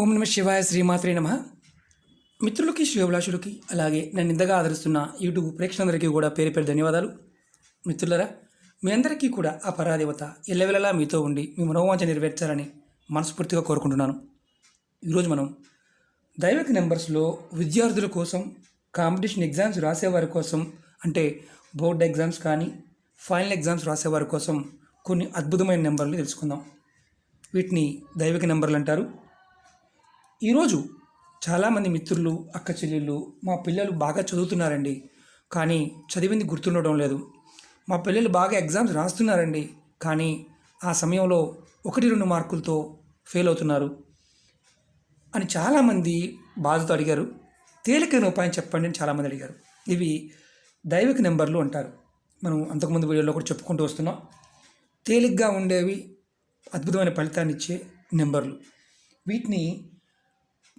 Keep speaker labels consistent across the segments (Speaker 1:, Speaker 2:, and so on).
Speaker 1: ఓం నమ శివాయ శ్రీమాత్రే నమ. మిత్రులకి శివభిలాషులకి అలాగే నన్ను ఇంతగా ఆదరిస్తున్న యూట్యూబ్ ప్రేక్షకులందరికీ కూడా పేరు పేరు ధన్యవాదాలు. మిత్రులరా మీ అందరికీ కూడా ఆ పరాదేవత ఎల్లవెల్లలా మీతో ఉండి మీ మనోవాంఛ నెరవేర్చాలని మనస్ఫూర్తిగా కోరుకుంటున్నాను. ఈరోజు మనం దైవిక నెంబర్స్లో విద్యార్థుల కోసం కాంపిటీషన్ ఎగ్జామ్స్ రాసేవారి కోసం అంటే బోర్డ్ ఎగ్జామ్స్ కానీ ఫైనల్ ఎగ్జామ్స్ రాసేవారి కోసం కొన్ని అద్భుతమైన నెంబర్లు తెలుసుకుందాం. వీటిని దైవిక నెంబర్లు అంటారు. ఈరోజు చాలామంది మిత్రులు అక్క చెల్లెళ్ళు మా పిల్లలు బాగా చదువుతున్నారండి. కానీ చదివింది గుర్తుండడం లేదు. మా పిల్లలు బాగా ఎగ్జామ్స్ రాస్తున్నారండి. కానీ ఆ సమయంలో ఒకటి రెండు మార్కులతో ఫెయిల్ అవుతున్నారు అని చాలామంది బాధతో అడిగారు. తేలికైన ఉపాయం చెప్పండి అని చాలామంది అడిగారు. ఇవి దైవిక నెంబర్లు అంటారు. మనం అంతకుముందు వీడియోలో కూడా చెప్పుకుంటూ వస్తున్నాం. తేలిగ్గా ఉండేవి అద్భుతమైన ఫలితాన్ని ఇచ్చే నెంబర్లు. వీటిని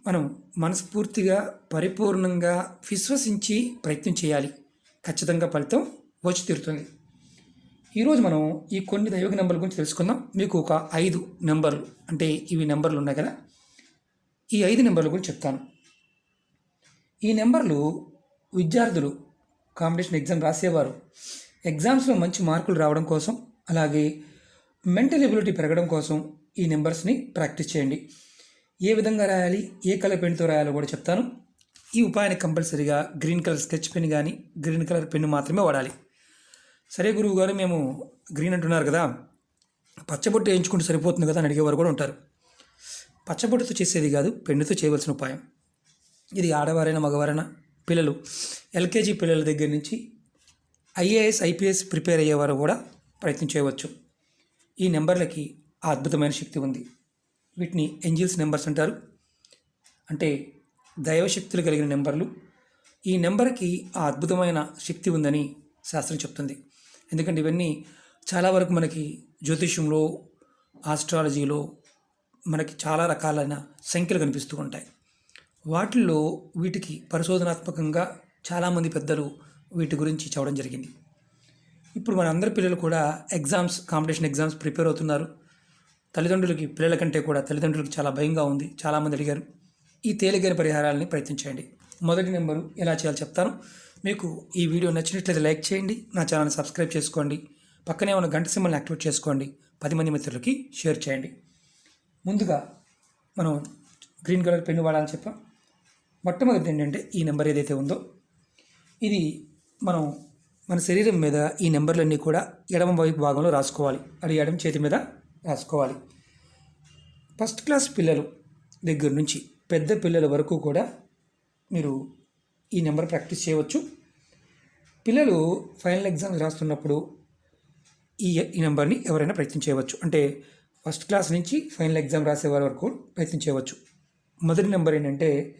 Speaker 1: మనం మనస్ఫూర్తిగా పరిపూర్ణంగా విశ్వసించి ప్రయత్నం చేయాలి. ఖచ్చితంగా ఫలితం వచ్చి తీరుతుంది. ఈరోజు మనం ఈ కొన్ని దైవిక నెంబర్ల గురించి తెలుసుకుందాం. మీకు ఒక ఐదు నెంబర్లు అంటే ఇవి నెంబర్లు ఉన్నాయి కదా? ఈ ఐదు నెంబర్ల గురించి చెప్తాను. ఈ నెంబర్లు విద్యార్థులు కాంపిటీషన్ ఎగ్జామ్ రాసేవారు. ఎగ్జామ్స్లో మంచి మార్కులు రావడం కోసం అలాగే మెంటల్ ఎబిలిటీ పెరగడం కోసం ఈ నెంబర్స్ని ప్రాక్టీస్ చేయండి. ఏ విధంగా రాయాలి ఏ కలర్ పెన్తో రాయాలో కూడా చెప్తాను. ఈ ఉపాయాన్ని కంపల్సరీగా గ్రీన్ కలర్ స్కెచ్ పెన్ కానీ గ్రీన్ కలర్ పెన్ను మాత్రమే వాడాలి. సరే గురువు గారు మేము గ్రీన్ అంటున్నారు కదా పచ్చబొట్టు వేయించుకుంటే సరిపోతుంది కదా అని అడిగేవారు కూడా ఉంటారు. పచ్చబొట్టుతో చేసేది కాదు పెన్నుతో చేయవలసిన ఉపాయం. ఇది ఆడవారైనా మగవారైనా పిల్లలు ఎల్కేజీ పిల్లల దగ్గర నుంచి ఐఏఎస్ ఐపీఎస్ ప్రిపేర్ అయ్యేవారు కూడా ప్రయత్నం చేయవచ్చు. ఈ నెంబర్లకి అద్భుతమైన శక్తి ఉంది. వీటిని ఏంజిల్స్ నెంబర్స్ అంటారు. అంటే దైవశక్తులు కలిగిన నెంబర్లు. ఈ నెంబర్కి ఆ అద్భుతమైన శక్తి ఉందని శాస్త్రం చెప్తుంది. ఎందుకంటే ఇవన్నీ చాలా వరకు మనకి జ్యోతిష్యంలో ఆస్ట్రాలజీలో మనకి చాలా రకాలైన సంఖ్యలు కనిపిస్తూ ఉంటాయి. వాటిల్లో వీటికి పరిశోధనాత్మకంగా చాలామంది పెద్దలు వీటి గురించి చెప్పడం జరిగింది. ఇప్పుడు మన అందరి పిల్లలు కూడా ఎగ్జామ్స్ కాంపిటీషన్ ఎగ్జామ్స్ ప్రిపేర్ అవుతున్నారు. తల్లిదండ్రులకి పిల్లల కంటే కూడా తల్లిదండ్రులకు చాలా భయంగా ఉంది. చాలామంది అడిగారు ఈ తేలికైన పరిహారాలని ప్రయత్నించండి మొదటి నెంబరు ఎలా చేయాలో చెప్తాను. మీకు ఈ వీడియో నచ్చినట్లయితే లైక్ చేయండి నా ఛానల్ని సబ్స్క్రైబ్ చేసుకోండి పక్కనే ఉన్న గంట సింబల్ని యాక్టివేట్ చేసుకోండి పది మంది మిత్రులకి షేర్ చేయండి. ముందుగా మనం గ్రీన్ కలర్ పెన్ను వాడాలని చెప్పాం. మొట్టమొదటి ఏంటంటే ఈ నెంబర్ ఏదైతే ఉందో ఇది మనం మన శరీరం మీద ఈ నెంబర్లన్నీ కూడా ఎడమ వైపు భాగంలో రాసుకోవాలి. అది ఎడమ చేతి మీద రాసుకోవాలి. ఫస్ట్ క్లాస్ పిల్లలు దగ్గర నుంచి పెద్ద పిల్లల వరకు కూడా మీరు ఈ నెంబర్ ప్రాక్టీస్ చేయవచ్చు. పిల్లలు ఫైనల్ ఎగ్జామ్స్ రాస్తున్నప్పుడు ఈ ఈ నెంబర్ని ఎవరైనా ప్రయత్నం చేయవచ్చు. అంటే ఫస్ట్ క్లాస్ నుంచి ఫైనల్ ఎగ్జామ్ రాసే వారి వరకు ప్రయత్నం చేయవచ్చు. మొదటి నెంబర్ ఏంటంటే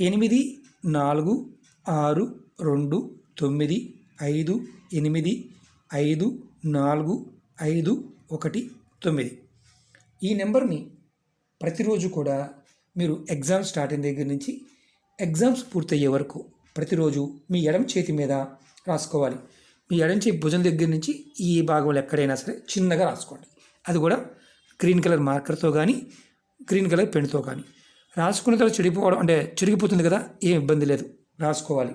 Speaker 1: ఎనిమిది నాలుగు ఆరు రెండు తొమ్మిది ఐదు ఎనిమిది ఐదు నాలుగు ఐదు ఒకటి తొమ్మిది. ఈ నెంబర్ని ప్రతిరోజు కూడా మీరు ఎగ్జామ్ స్టార్ట్ అయిన దగ్గర నుంచి ఎగ్జామ్స్ పూర్తయ్యే వరకు ప్రతిరోజు మీ ఎడమ చేతి మీద రాసుకోవాలి. మీ ఎడమ చేతి భుజం దగ్గర నుంచి ఈ భాగంలో ఎక్కడైనా సరే చిన్నగా రాసుకోండి. అది కూడా గ్రీన్ కలర్ మార్కర్తో కానీ గ్రీన్ కలర్ పెన్తో కానీ. రాసుకున్న తర్వాత చెడిపోవడం అంటే చిరిగిపోతుంది కదా ఏం ఇబ్బంది లేదు. రాసుకోవాలి.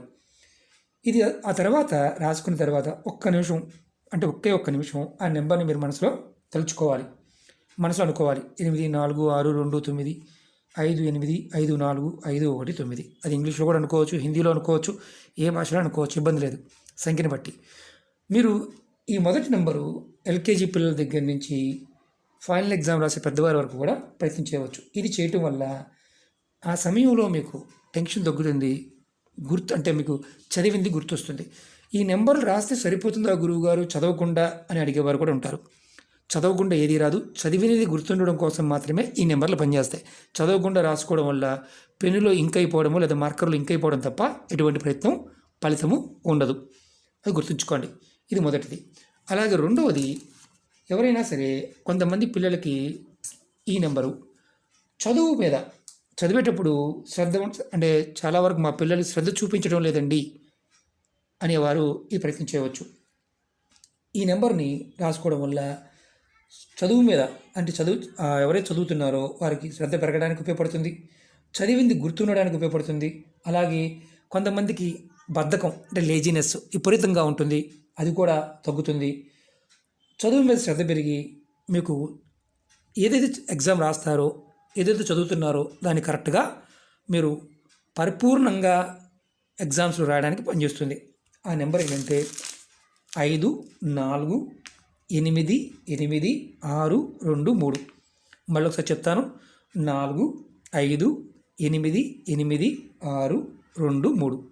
Speaker 1: ఇది ఆ తర్వాత రాసుకున్న తర్వాత ఒక్క నిమిషం అంటే ఒకే ఒక్క నిమిషం ఆ నెంబర్ని మీరు మనసులో తలుచుకోవాలి. మనసు అనుకోవాలి. ఎనిమిది నాలుగు ఆరు రెండు తొమ్మిది ఐదు ఎనిమిది ఐదు నాలుగు ఐదు ఒకటి తొమ్మిది. అది ఇంగ్లీష్లో కూడా అనుకోవచ్చు హిందీలో అనుకోవచ్చు ఏ భాషలో అనుకోవచ్చు ఇబ్బంది లేదు. సంఖ్యను బట్టి. మీరు ఈ మొదటి నెంబరు ఎల్కేజీ పిల్లల దగ్గర నుంచి ఫైనల్ ఎగ్జామ్ రాసే పెద్దవారి వరకు కూడా ప్రయత్నం చేయవచ్చు. ఇది చేయటం వల్ల ఆ సమయంలో మీకు టెన్షన్ తగ్గుతుంది గుర్తు అంటే మీకు చదివింది గుర్తొస్తుంది. ఈ నెంబర్లు రాస్తే సరిపోతుందా గురువు గారు చదవకుండా అని అడిగేవారు కూడా ఉంటారు. చదవకుండా ఏది రాదు. చదివినది గుర్తుండడం కోసం మాత్రమే ఈ నెంబర్లు పనిచేస్తాయి. చదవకుండా రాసుకోవడం వల్ల పెన్నులో ఇంక్ అయిపోవడము లేదా మార్కర్లు ఇంక్ అయిపోవడం తప్ప ఎటువంటి ప్రయత్నం ఫలితము ఉండదు. అది గుర్తుంచుకోండి. ఇది మొదటిది. అలాగే రెండవది ఎవరైనా సరే కొంతమంది పిల్లలకి ఈ నెంబరు. చదువు మీద చదివేటప్పుడు శ్రద్ధ అంటే చాలా వరకు మా పిల్లలు శ్రద్ధ చూపించడం లేదండి అనేవారు ఈ ప్రయత్నం చేయవచ్చు. ఈ నెంబర్ని రాసుకోవడం వల్ల చదువు మీద అంటే చదువు ఎవరైతే చదువుతున్నారో వారికి శ్రద్ధ పెరగడానికి ఉపయోగపడుతుంది. చదివింది గుర్తుండడానికి ఉపయోగపడుతుంది. అలాగే కొంతమందికి బద్ధకం అంటే లేజినెస్ విపరీతంగా ఉంటుంది. అది కూడా తగ్గుతుంది. చదువు మీద శ్రద్ధ పెరిగి మీకు ఏదైతే ఎగ్జామ్ రాస్తారో ఏదైతే చదువుతున్నారో దాన్ని కరెక్ట్గా మీరు పరిపూర్ణంగా ఎగ్జామ్స్లో రాయడానికి పనిచేస్తుంది. ఆ నెంబర్ ఏంటంటే ఐదు నాలుగు ఎనిమిది ఎనిమిది ఆరు రెండు మూడు. మళ్ళీ ఒకసారి చెప్తాను. నాలుగు ఐదు ఎనిమిది ఎనిమిది ఆరు రెండు మూడు.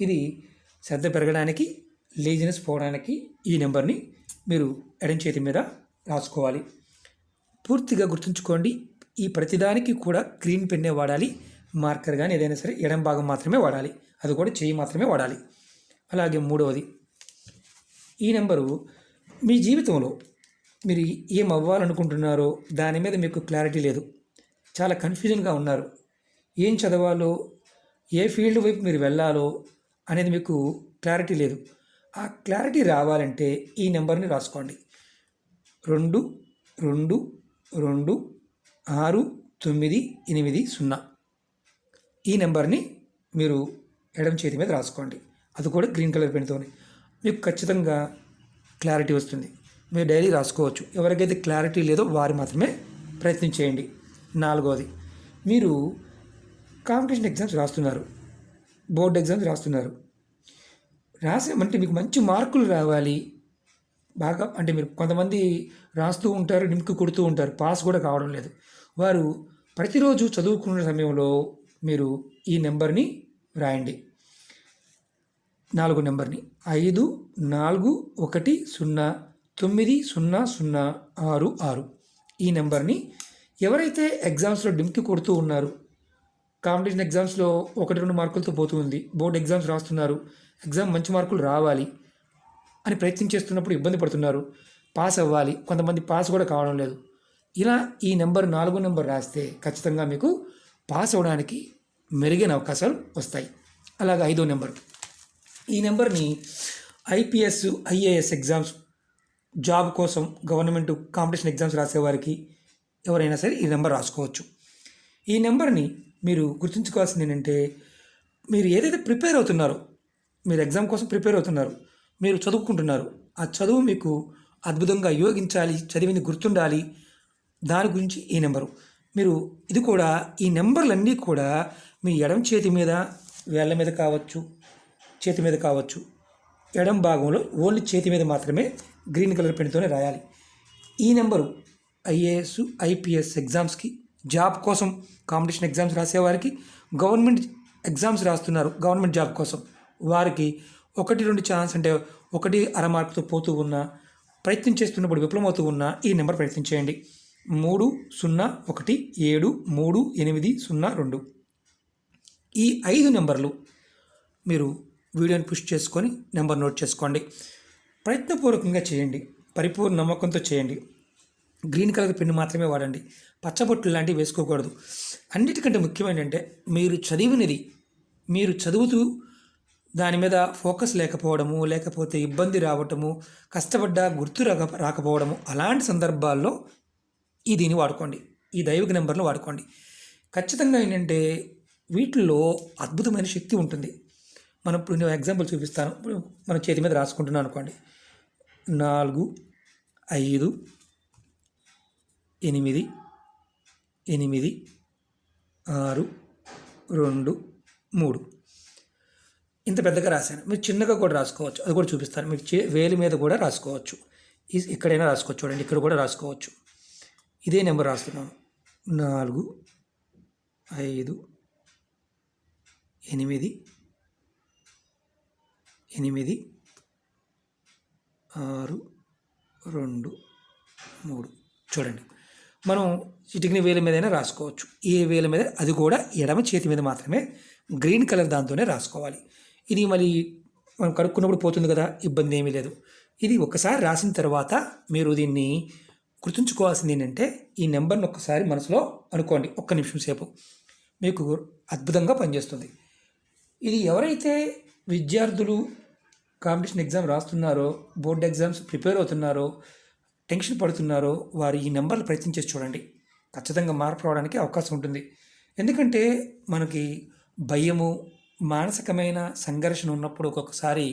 Speaker 1: ఇది శ్రద్ధ పెరగడానికి లేజినెస్ పోవడానికి ఈ నెంబర్ని మీరు ఎడం చేతి మీద రాసుకోవాలి. పూర్తిగా గుర్తుంచుకోండి ఈ ప్రతిదానికి కూడా గ్రీన్ పెన్నే వాడాలి మార్కర్ కానీ ఏదైనా సరే ఎడం భాగం మాత్రమే వాడాలి అది కూడా చేయి మాత్రమే వాడాలి. అలాగే మూడవది ఈ నెంబరు మీ జీవితంలో మీరు ఏం అవ్వాలనుకుంటున్నారో దాని మీద మీకు క్లారిటీ లేదు. చాలా కన్ఫ్యూజన్గా ఉన్నారు. ఏం చదవాలో ఏ ఫీల్డ్ వైపు మీరు వెళ్ళాలో అనేది మీకు క్లారిటీ లేదు. ఆ క్లారిటీ రావాలంటే ఈ నెంబర్ని రాసుకోండి. రెండు రెండు రెండు ఆరు తొమ్మిది ఎనిమిది సున్నా. ఈ నెంబర్ని మీరు ఎడమ చేతి మీద రాసుకోండి. అది కూడా గ్రీన్ కలర్ పెన్తోనే మీకు ఖచ్చితంగా క్లారిటీ వస్తుంది. మీరు డైలీ రాసుకోవచ్చు. ఎవరికైతే క్లారిటీ లేదో వారు మాత్రమే ప్రయత్నం చేయండి. నాలుగవది మీరు కాంపిటీషన్ ఎగ్జామ్స్ రాస్తున్నారు. బోర్డ్ ఎగ్జామ్స్ రాస్తున్నారు. రాసామంటే మీకు మంచి మార్కులు రావాలి. బాగా అంటే మీరు కొంతమంది రాస్తూ ఉంటారు నింపుకు కొడుతూ ఉంటారు. పాస్ కూడా కావడం లేదు. వారు ప్రతిరోజు చదువుకునే సమయంలో మీరు ఈ నెంబర్ని రాయండి. నాలుగు నెంబర్ని. ఐదు నాలుగు ఒకటి సున్నా తొమ్మిది సున్నా సున్నా ఆరు ఆరు. ఈ నెంబర్ని ఎవరైతే ఎగ్జామ్స్లో డింకి కొడుతూ ఉన్నారు కాంపిటీషన్ ఎగ్జామ్స్లో ఒకటి రెండు మార్కులతో పోతూ ఉంది బోర్డు ఎగ్జామ్స్ రాస్తున్నారు ఎగ్జామ్ మంచి మార్కులు రావాలి అని ప్రయత్నం చేస్తున్నప్పుడు ఇబ్బంది పడుతున్నారు పాస్ అవ్వాలి కొంతమంది పాస్ కూడా కావడం లేదు. ఇలా ఈ నెంబర్ నాలుగో నెంబర్ రాస్తే ఖచ్చితంగా మీకు పాస్ అవ్వడానికి మెరుగైన అవకాశాలు వస్తాయి. అలాగే ఐదో నెంబర్. ఈ నెంబర్ని ఐపీఎస్ ఐఏఎస్ ఎగ్జామ్స్ జాబ్ కోసం గవర్నమెంట్ కాంపిటీషన్ ఎగ్జామ్స్ రాసేవారికి ఎవరైనా సరే ఈ నెంబర్ రాసుకోవచ్చు. ఈ నెంబర్ని మీరు గుర్తుంచుకోవాల్సింది ఏంటంటే మీరు ఏదైతే ప్రిపేర్ అవుతున్నారో మీరు ఎగ్జామ్ కోసం ప్రిపేర్ అవుతున్నారు మీరు చదువుకుంటున్నారు ఆ చదువు మీకు అద్భుతంగా యోగించాలి చదివింది గుర్తుండాలి దాని గురించి ఈ నెంబరు. మీరు ఇది కూడా ఈ నెంబర్లన్నీ కూడా మీ ఎడం చేతి మీద వేళ్ళ మీద కావచ్చు చేతి మీద కావచ్చు. ఎడం భాగంలో ఓన్లీ చేతి మీద మాత్రమే గ్రీన్ కలర్ పెన్తోనే రాయాలి. ఈ నెంబరు ఐఏఎస్ ఐపీఎస్ ఎగ్జామ్స్కి జాబ్ కోసం కాంపిటీషన్ ఎగ్జామ్స్ రాసేవారికి గవర్నమెంట్ ఎగ్జామ్స్ రాస్తున్నారు గవర్నమెంట్ జాబ్ కోసం. వారికి ఒకటి రెండు ఛాన్స్ అంటే ఒకటి అర మార్కుతో పోతూ ఉన్నా ప్రయత్నం చేస్తున్నప్పుడు విఫలమవుతూ ఉన్నా ఈ నెంబర్ ప్రయత్నం చేయండి. మూడు సున్నా ఒకటి ఏడు మూడు ఎనిమిది సున్నా రెండు. ఈ ఐదు నెంబర్లు మీరు వీడియోని పుష్ చేసుకొని నెంబర్ నోట్ చేసుకోండి. ప్రయత్నపూర్వకంగా చేయండి. పరిపూర్ణ నమ్మకంతో చేయండి. గ్రీన్ కలర్ పెన్ను మాత్రమే వాడండి. పచ్చబొట్లు లాంటివి వేసుకోకూడదు. అన్నిటికంటే ముఖ్యమైనదంటే మీరు చదివినది మీరు చదువుతూ దాని మీద ఫోకస్ లేకపోవడము లేకపోతే ఇబ్బంది రావటము కష్టపడ్డా గుర్తు రాక రాకపోవడము అలాంటి సందర్భాల్లో ఈ దీన్ని వాడుకోండి. ఈ దైవిక నెంబర్లు వాడుకోండి. ఖచ్చితంగా ఏంటంటే వీటిల్లో అద్భుతమైన శక్తి ఉంటుంది. మనం ఇప్పుడు నేను ఎగ్జాంపుల్ చూపిస్తాను. ఇప్పుడు మన చేతి మీద రాసుకుంటున్నాను అనుకోండి. నాలుగు ఐదు ఎనిమిది ఎనిమిది ఆరు రెండు మూడు. ఇంత పెద్దగా రాశాను. మీరు చిన్నగా కూడా రాసుకోవచ్చు. అది కూడా చూపిస్తాను. మీరు చే వేలి మీద కూడా రాసుకోవచ్చు. ఇక్కడైనా ఎక్కడైనా రాసుకోవచ్చు. చూడండి ఇక్కడ కూడా రాసుకోవచ్చు. ఇదే నెంబర్ రాస్తున్నాను. నాలుగు ఐదు ఎనిమిది ఎనిమిది ఆరు రెండు మూడు. చూడండి. మనం చిటికిన వేల మీదైనా రాసుకోవచ్చు. ఏ వేల మీద? అది కూడా ఎడమ చేతి మీద మాత్రమే. గ్రీన్ కలర్ దాంతోనే రాసుకోవాలి. ఇది మళ్ళీ మనం కడుక్కున్నప్పుడు పోతుంది కదా? ఇబ్బంది ఏమీ లేదు. ఇది ఒకసారి రాసిన తర్వాత మీరు దీన్ని గుర్తుంచుకోవాల్సింది ఏంటంటే ఈ నెంబర్ని ఒక్కసారి మనసులో అనుకోండి. ఒక్క నిమిషం సేపు. మీకు అద్భుతంగా పనిచేస్తుంది. ఇది ఎవరైతే విద్యార్థులు కాంపిటీషన్ ఎగ్జామ్ రాస్తున్నారో బోర్డ్ ఎగ్జామ్స్ ప్రిపేర్ అవుతున్నారో టెన్షన్ పడుతున్నారో వారు ఈ నెంబర్లు ప్రయత్నం చేసి చూడండి. ఖచ్చితంగా మార్పు రావడానికి అవకాశం ఉంటుంది. ఎందుకంటే మనకి భయము మానసికమైన సంఘర్షణ ఉన్నప్పుడు ఒక్కొక్కసారి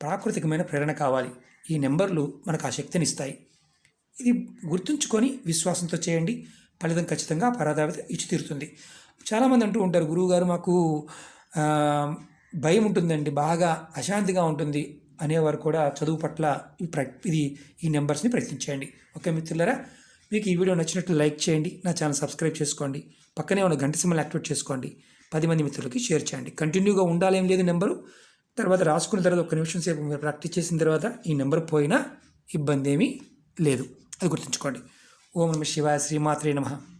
Speaker 1: ప్రాకృతికమైన ప్రేరణ కావాలి. ఈ నెంబర్లు మనకు ఆ శక్తిని ఇస్తాయి. ఇది గుర్తుంచుకొని విశ్వాసంతో చేయండి. ఫలితం ఖచ్చితంగా పరాధావిత ఇచ్చి తీరుతుంది చాలామంది అంటూ ఉంటారు గురువుగారు మాకు భయం ఉంటుందండి బాగా అశాంతిగా ఉంటుంది అనేవారు కూడా చదువు పట్ల ఈ ప్ర ఇది ఈ నెంబర్స్ని ప్రయత్నించేయండి. ఓకే మిత్రులరా? మీకు ఈ వీడియో నచ్చినట్లు లైక్ చేయండి. నా ఛానల్ సబ్స్క్రైబ్ చేసుకోండి. పక్కనే ఉన్న గంట సింబల్ యాక్టివేట్ చేసుకోండి. పది మంది మిత్రులకి షేర్ చేయండి. కంటిన్యూగా ఉండాలేం లేదు నెంబరు. తర్వాత రాసుకున్న తర్వాత ఒక నిమిషం సేపు మీరు ప్రాక్టీస్ చేసిన తర్వాత ఈ నెంబర్ పోయినా ఇబ్బంది ఏమీ లేదు. అది గుర్తుంచుకోండి. ఓం నమ శివాయ శ్రీమాత్రే నమః.